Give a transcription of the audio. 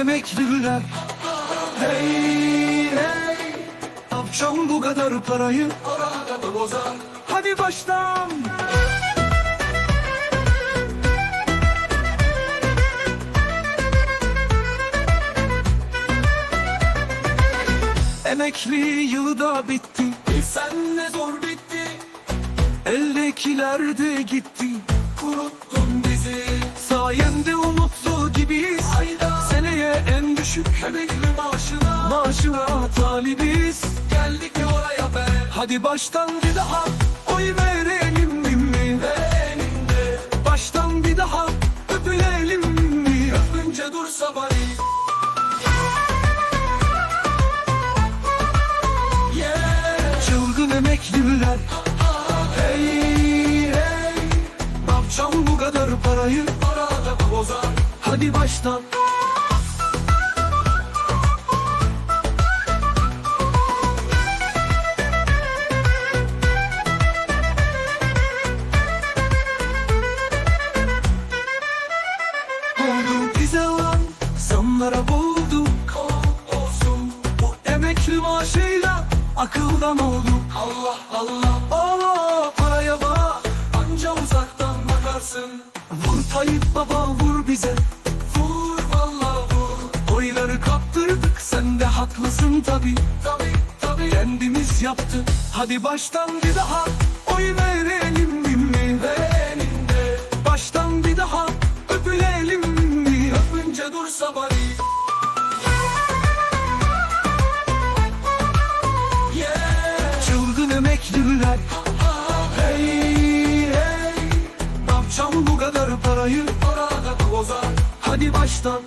emekliler. Hey hey. Yapacağım bu kadar parayı. Hadi baştan. Emekli yılı da bitti. Sen ne zor bitti. Eldekiler de gitti. Kuruttun emekli maaşına Maaşına talibiz. Geldik ya oraya be. Hadi baştan bir daha. Oy verelim mi? Verelim Baştan bir daha Öpülelim mi? Öpünce dursa bari. Emekliler. Hey hey. Ne bu kadar parayı? Arada bozar. Hadi baştan zamlara bulduk olsun Bu emekli maaşıyla akıldan olduk. Allah Allah. Allah paraya bak. Anca uzaktan bakarsın. Vur Tayyip baba vur bize. Vur valla vur. Oyları kaptırdık. Sen de haklısın tabi Tabi tabi kendimiz yaptık. Hadi baştan bir daha. Oy verelim mi? Verelim de. Baştan bir daha. Öpülelim mi? Öpünce dursa bari emekliler Hey hey Ne yapacağım bu kadar parayı? Arada bozar. Hadi baştan